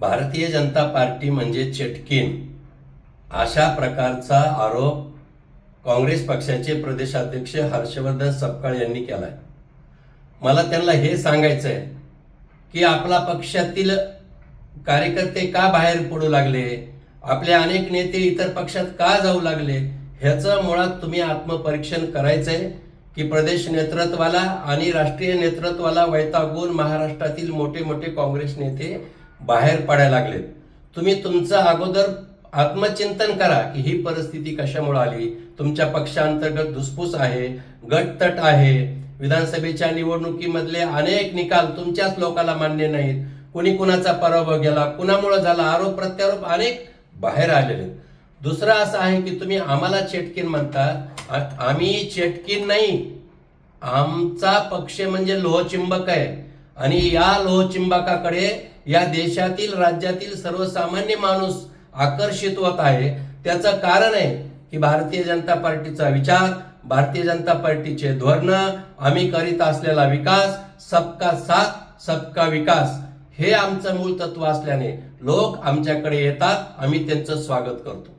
Bharatiya Janata party म्हणजे चेटकीन. अशा प्रकारचा आरोप काँग्रेस पक्षाचे प्रदेशाध्यक्ष हर्षवर्धन सपकाळ यांनी केलाय. मला त्यांना हे सांगायचं आहे की आपला पक्षातील कार्यकर्ते का बाहेर पडू लागले? आपले अनेक नेते इतर पक्षात का जाऊ लागले? ह्याचं मुळात तुम्ही आत्मपरीक्षण करायचंय की प्रदेश नेतृत्वाला आणि राष्ट्रीय नेतृत्वाला वैतागून महाराष्ट्रातील मोठे मोठे काँग्रेस नेते बाहेर पडायला लागलेत. तुम्ही तुमचं अगोदर आत्मचिंतन करा की ही परिस्थिती कशामुळे आली? तुमच्या पक्षांतर्गत धुसफूस आहे गटतट आहे. विधानसभेच्या निवडणुकीमधले अनेक निकाल तुमच्याच लोकांना मान्य नाहीत. कुणी कुणाचा पराभव गेला कुणामुळे झाला? आरोप प्रत्यारोप अनेक बाहेर आलेले आहेत. दुसरं असं आहे की तुम्ही आम्हाला चेटकीन म्हणता आम्ही चेटकीन नाही. आमचा पक्ष म्हणजे लोहचिंबक आहे. आणि या लोहचिंबकाकडे या देशातील राज्यातील सर्वसामान्य माणूस आकर्षित होत आहे. त्याचं कारण आहे की भारतीय जनता पार्टीचा विचार भारतीय जनता पार्टीचे धोरण आम्ही करीत असलेला विकास सबका साथ सबका विकास हे आमचं मूळ तत्व असल्याने लोक आमच्याकडे येतात. आम्ही त्यांचं स्वागत करतो.